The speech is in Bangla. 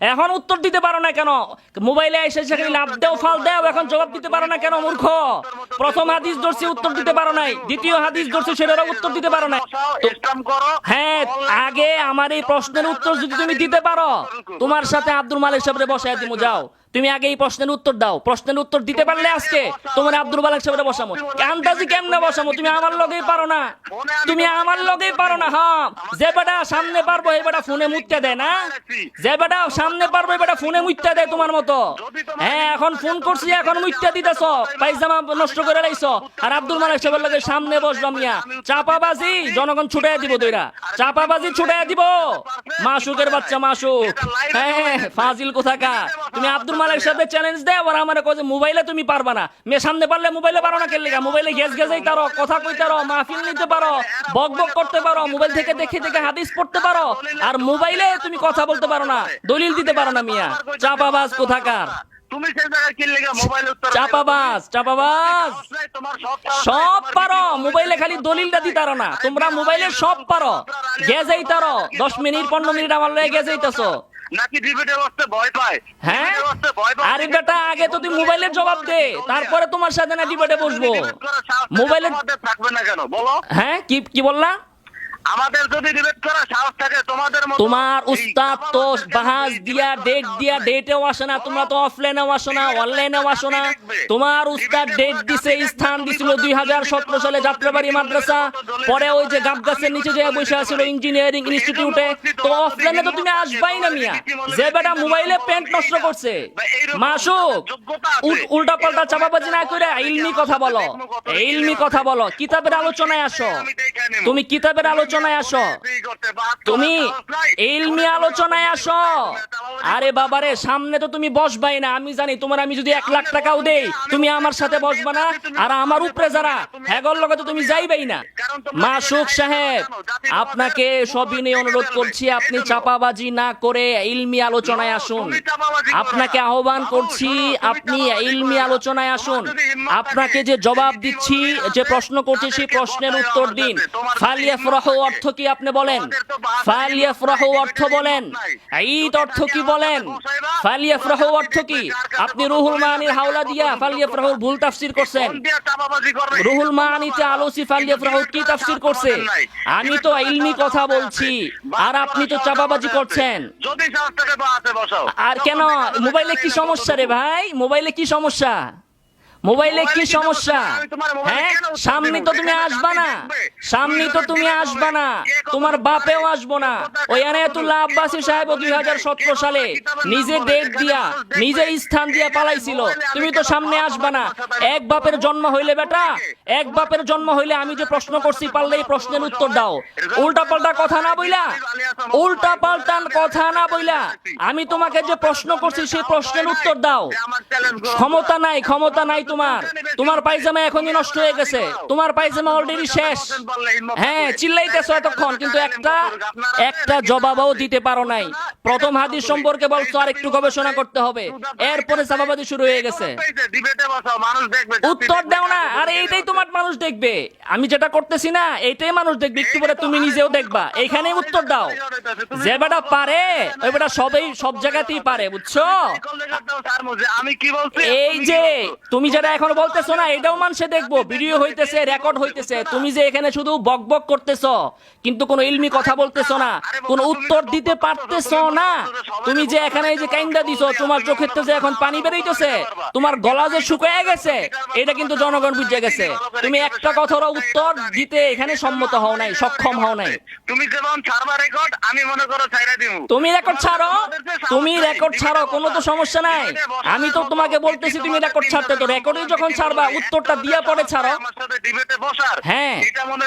এখন উত্তর দিতে পারো না কেন? মোবাইলে এসে সেখানে লাভ দেও, ফাল দেও, এখন জবাব দিতে পারো না কেন, মূর্খ? প্রথম হাদিস ধরছি, উত্তর দিতে পারো নাই। দ্বিতীয় হাদিস ধরছি, সেটারও উত্তর দিতে পারো নাই। হ্যাঁ আগে আমার এই প্রশ্নের উত্তর যদি তুমি দিতে পারো, তোমার সাথে আব্দুল মালিক সাহেবরে বসায় দিমু, যাও। তুমি আগে এই প্রশ্নের উত্তর দাও। প্রশ্নের উত্তর দিতে পারলে আজকে তোমার আব্দুল মালিক সাহেবরে বসামো। আন্দাজি কেমনে বসামো? তুমি আমার লগেই পারো না। তুমি আমার লগেই পারো না হ্যাঁ। যে বেটা সামনে পারব এই বেটা ফোনে মুত্যা দেয় না। যে বেটা সামনে পারব এই বেটা ফোনে মুত্যা দেয় তোমার মতো। হ্যাঁ এখন ফোন করছি এখন মুত্যা দিতেছ। পাইজামা নষ্ট করে লাইছ আর আব্দুল মালিক সাহেবের লগে সামনে বসলাম মিয়া। চাপাবাজি জনগণ ছুটাই দিব দইরা। চাপাবাজি ছুটাই দিব। মাসুকের বাচ্চা মাসুক। হ্যাঁ ফাজিল কোথাকা তুমি আব্দুল মালিক সাহেবের চ্যালেঞ্জ দেয় আবার আমার কয় যে মোবাইলে তুমি পারবা না। মে সামনে পারলে মোবাইলে পারো না লেগা মোবাইলে গেছ গেছেই তারো কথা কইতে পারো মাহফিল নিতে পারো বক বক করতে পারো মোবাইল থেকে দেখে দেখে হাদিস পড়তে পারো আর মোবাইলে তুমি কথা বলতে পারো না দলিল দিতে পারো না মিয়া। চাপাবাজ কোথাকার? তুমি সেই জায়গায় কি লেগে মোবাইল উত্তর চাপাবাজ চাপাবাজ। তোমার সব পারো মোবাইলে খালি দলিলটা দিতারো না। তোমরা মোবাইলে সব পারো। গেজেই তারো দশ মিনিট পনেরো মিনিট আমার লয়ে গেজেইতাছো নাকি ডিবেটের বসতে ভয় পায়? হ্যাঁ? ডিবেটে ভয় পায় আরে বেটা আগে তো তুই মোবাইলের জবাব দে। তারপরে তোমার সাথে না ডিবেটে বসবো। মোবাইলের থাকবে না কেন? বলো। হ্যাঁ কি কি বললা? আমাদের যদি ডিবেট করার সাহস থাকে তোমার উস্তাদ তো বিরুদ্ধে দিয়া ডেট দিয়া। ডেটেও আসে না তোমরা তো অফলাইনেও আসো না অনলাইনেও আসো না। তোমার উস্তাদ ডেট দিছে স্থান দিছিল দুই হাজার সতেরো সালে যাত্রাবাড়ি মাদ্রাসা। পরে ওই যে গাব গাছের নিচে যে বসে আছিল ইঞ্জিনিয়ারিং ইনস্টিটিউটে তো অফলাইনে তো তুমি আসবাই না মিয়া। যে বেটা মোবাইলে প্যান্ট নষ্ট করছে। মাসুক উল্টা পাল্টা চাপাবাজি না করে ইলমি কথা বলো। ইলমি কথা বলো। কিতাবের আলোচনায় আসো। তুমি কিতাবের আলোচনায় আসো তুমি ইলমি আলোচনায় আসো। আরে বাবারে, সামনে তো তুমি বসবাই না। আমি জানি, তোমার আমি যদি এক লাখ টাকাও দেই, তুমি আমার সাথে বসবা না? আর আমার উপরে যারা হ্যাগর লগে তো তুমি যাইবাই না। মাসুক সাহেব, আপনাকে সবিনয় অনুরোধ করছি, আপনি চাপাবাজি না করে ইলমি আলোচনায় আসুন। আপনাকে আহ্বান করছি, আপনি ইলমি আলোচনায় আসুন। আপনাকে যে জবাব দিচ্ছি, যে প্রশ্ন করছি, সেই প্রশ্নের উত্তর দিন। ফালিয়াফরাহ অর্থ কি আপনি বলেন? ফালিয়াফরাহ অর্থ বলেন। ঈদ অর্থ কি বলেন? অর্থ কি? আপনি রুহুল মানির হাওলা দিয়া ভুল তাফসির করছেন। রুহুল মানিতে আলোসি কি তাফসির করছে? আমি তো ইলমি কথা বলছি, আর আপনি তো চাপাবাজি করছেন। আর কেন? মোবাইলে কি সমস্যা রে ভাই? মোবাইলে কি সমস্যা? মোবাইলে কি সমস্যা? হ্যাঁ? সামনে তো তুমি আসবা না। সামনে তো তুমি আসবা না। তোমার বাপেও আসব না। ওই আনায়াতুল্লাহ আব্বাসী সাহেব দুই হাজার সতেরো সালে নিজে ডেট দিয়া নিজে স্থান দিয়া পালাইছিল। তুমি তো সামনে আসবা না। এক বাপের জন্ম হইলে বেটা এক বাপের জন্ম হইলে আমি যে প্রশ্ন করছি পারলে এই প্রশ্নের উত্তর দাও। উল্টা পাল্টা কথা না বইলা। উল্টা পাল্টা কথা না বইলা। আমি তোমাকে যে প্রশ্ন করছি সেই প্রশ্নের উত্তর দাও। ক্ষমতা নাই ক্ষমতা নাই তোমার। তোমার পায়জামা এখনই নষ্ট হয়ে গেছে। তোমার পায়জামা অলরেডি শেষ হ্যাঁ চিল্লাইতেছো এতক্ষণ কিন্তু একটা একটা জবাবও দিতে পারো নাই। প্রথম হাদিস সম্পর্কে বলছো আর একটু গবেষণা করতে হবে। এরপরে চাপাবাদি শুরু হয়ে গেছে। উত্তর দাও না আর এইটাই তোমার মানুষ দেখবে। আমি যেটা করতেছি না এইটাই মানুষ দেখবে একটু পরে তুমি নিজেও দেখবা। এইখানেই উত্তর দাও। যে বেটা পারে ওই বেটা সবই সব জায়গাতেই পারে বুঝছ? আমি কি বলছি এই যে তুমি যেটা এখন বলতেছো না এটাও মানুষে দেখব। ভিডিও হইতেছে রেকর্ড হইতেছে। তুমি যে এখানে শুধু বক বক করতেছো কিন্তু কোনো ইলমি কথা বলতেছো না কোনো উত্তর দিতে পারতেছো না তুমি যে এখানে যে কাইন্দা দিছো তোমার চোখের তো যে এখন পানি বেরোইতেছে তোমার গলা যে শুকিয়ে গেছে এটা কিন্তু জনগণ বুঝে গেছে তুমি একটা কথার উত্তর দিতে এখানে সম্মত হও নাই সক্ষম হও নাই তুমি যেমন ছাড়বা রেকর্ড আমি মনে করো ছাইরা দিব তুমি রেকর্ড ছাড়ো তুমি রেকর্ড ছাড়ো কোনো তো সমস্যা নাই আমি তো তোমাকে বলতেছি তুমি রেকর্ড ছাড়তে তো রেকর্ডে যখন ছাড়বা উত্তরটা দিয়া পরে ছাড়ো হ্যাঁ। এটা মনে